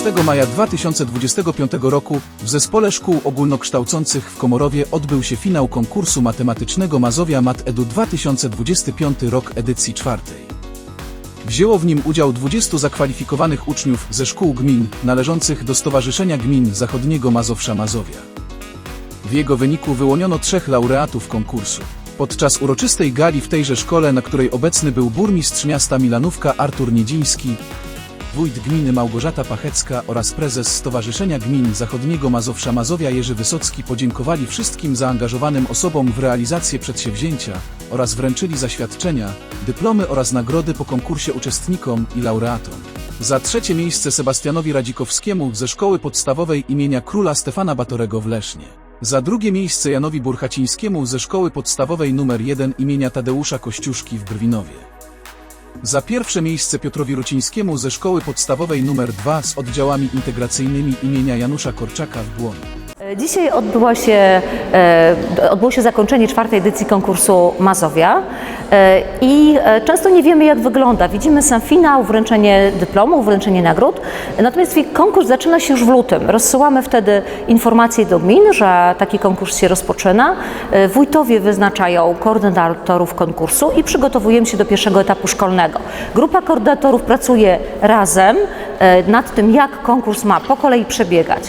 20 maja 2025 roku w Zespole Szkół Ogólnokształcących w Komorowie odbył się finał konkursu matematycznego Mazowia Mat Edu 2025 rok edycji czwartej. Wzięło w nim udział 20 zakwalifikowanych uczniów ze szkół gmin należących do Stowarzyszenia Gmin Zachodniego Mazowsza Mazowia. W jego wyniku wyłoniono trzech laureatów konkursu. Podczas uroczystej gali w tejże szkole, na której obecny był burmistrz miasta Milanówka Artur Niedziński, wójt gminy Małgorzata Pachecka oraz prezes Stowarzyszenia Gmin Zachodniego Mazowsza Mazowia Jerzy Wysocki podziękowali wszystkim zaangażowanym osobom w realizację przedsięwzięcia oraz wręczyli zaświadczenia, dyplomy oraz nagrody po konkursie uczestnikom i laureatom. Za trzecie miejsce Sebastianowi Radzikowskiemu ze Szkoły Podstawowej imienia Króla Stefana Batorego w Lesznie. Za drugie miejsce Janowi Burchacińskiemu ze Szkoły Podstawowej nr 1 imienia Tadeusza Kościuszki w Brwinowie. Za pierwsze miejsce Piotrowi Rucińskiemu ze Szkoły Podstawowej nr 2 z oddziałami integracyjnymi imienia Janusza Korczaka w Błonie. Dzisiaj odbyło się, e, odbyło się zakończenie czwartej edycji konkursu Mazowia e, i e, często nie wiemy jak wygląda. Widzimy sam finał, wręczenie dyplomów, wręczenie nagród, natomiast konkurs zaczyna się już w lutym. Rozsyłamy wtedy informacje do gmin, że taki konkurs się rozpoczyna. Wójtowie wyznaczają koordynatorów konkursu i przygotowujemy się do pierwszego etapu szkolnego. Grupa koordynatorów pracuje razem nad tym, jak konkurs ma po kolei przebiegać.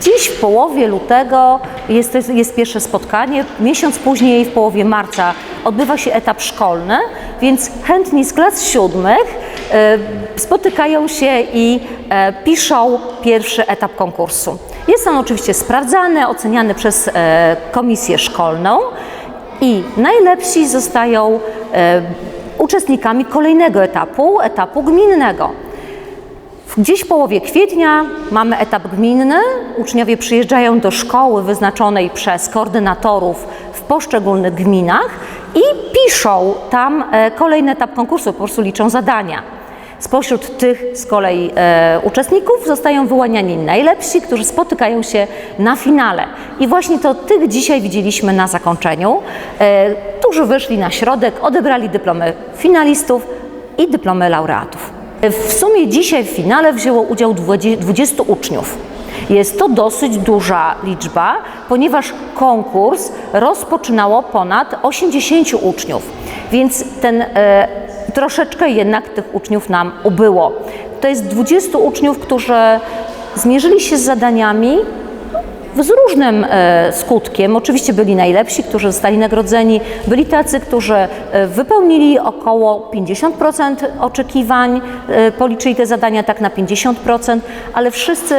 Dziś w połowie lutego jest, jest pierwsze spotkanie, miesiąc później, w połowie marca, odbywa się etap szkolny, więc chętni z klas siódmych e, spotykają się i e, piszą pierwszy etap konkursu. Jest on oczywiście sprawdzany, oceniany przez e, komisję szkolną i najlepsi zostają uczestnikami kolejnego etapu, etapu gminnego. Gdzieś w połowie kwietnia mamy etap gminny. Uczniowie przyjeżdżają do szkoły wyznaczonej przez koordynatorów w poszczególnych gminach i piszą tam e, kolejny etap konkursu, po prostu liczą zadania. Spośród tych z kolei e, uczestników zostają wyłaniani najlepsi, którzy spotykają się na finale. I właśnie to tych dzisiaj widzieliśmy na zakończeniu, e, którzy wyszli na środek, odebrali dyplomy finalistów i dyplomy laureatów. W sumie dzisiaj w finale wzięło udział 20 20 uczniów. Jest to dosyć duża liczba, ponieważ konkurs rozpoczynało ponad 80 uczniów, więc ten e, troszeczkę jednak tych uczniów nam ubyło. To jest 20 uczniów, którzy zmierzyli się z zadaniami, z różnym e, skutkiem. Oczywiście byli najlepsi, którzy zostali nagrodzeni, byli tacy, którzy e, wypełnili około 50% oczekiwań, e, policzyli te zadania tak na 50%, ale wszyscy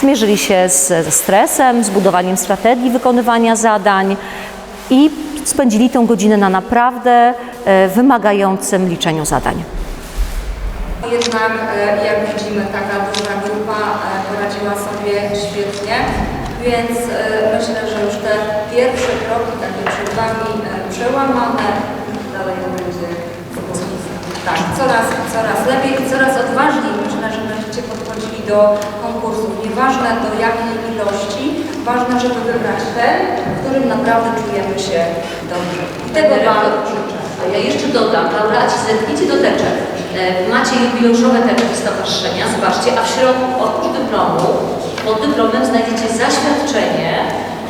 zmierzyli się ze stresem, z budowaniem strategii wykonywania zadań i spędzili tę godzinę na naprawdę wymagającym liczeniu zadań. Jednak, e, jak widzimy, taka duża grupa e, poradziła sobie świetnie, więc e, myślę, że już te pierwsze kroki takie przed Wami przełamane, dalej będzie tak, coraz, coraz lepiej i coraz odważniej myślę, że będziecie podchodzili do konkursów. Nieważne do jakiej ilości, ważne, żeby wybrać ten, w którym naprawdę czujemy się dobrze. I tego Wam życzę. A ja jeszcze dodam, laureaci, zerknijcie do teczek. E, Macie jubileuszowe teczki stowarzyszenia, zobaczcie, a w środku oprócz dyplomu, pod dyplomem znajdziecie zaświadczenie,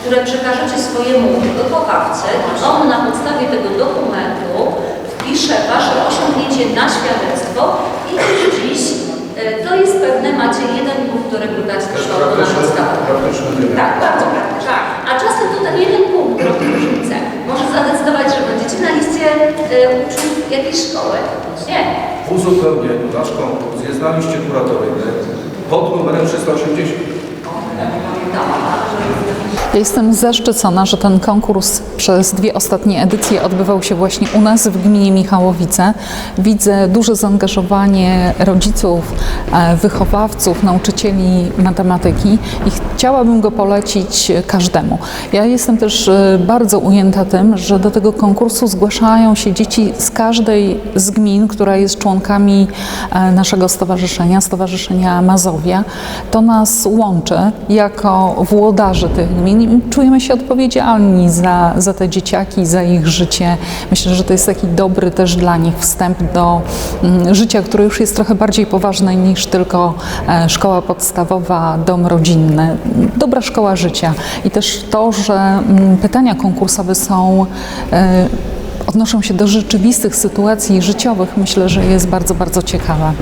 które przekażecie swojemu wychowawcy. On na podstawie tego dokumentu wpisze Wasze osiągnięcie na świadectwo to jest pewne, macie jeden punkt do rekrutacji do szkoły na. Tak, bardzo praktyczne. Tak. A czasem to ten jeden punkt robi różnicę. Może zadecydować, że będziecie na liście e, uczniów jakiejś szkoły. Nie. W uzupełnieniu nasz konkurs jest na liście kuratoryjnej pod numerem 380. Jestem zaszczycona, że ten konkurs przez dwie ostatnie edycje odbywał się właśnie u nas w gminie Michałowice. Widzę duże zaangażowanie rodziców, e, wychowawców, nauczycieli matematyki i chciałabym go polecić każdemu. Ja jestem też e, bardzo ujęta tym, że do tego konkursu zgłaszają się dzieci z każdej z gmin, która jest członkami e, naszego stowarzyszenia, Stowarzyszenia Mazowia. To nas łączy jako włodarzy tych gmin czujemy się odpowiedzialni za, za te dzieciaki, za ich życie. Myślę, że to jest taki dobry też dla nich wstęp do mm, życia, które już jest trochę bardziej poważne niż tylko e, szkoła podstawowa, dom rodzinny. Dobra szkoła życia. I też to, że mm, pytania konkursowe są e, odnoszą się do rzeczywistych sytuacji życiowych, myślę, że jest bardzo, bardzo ciekawe.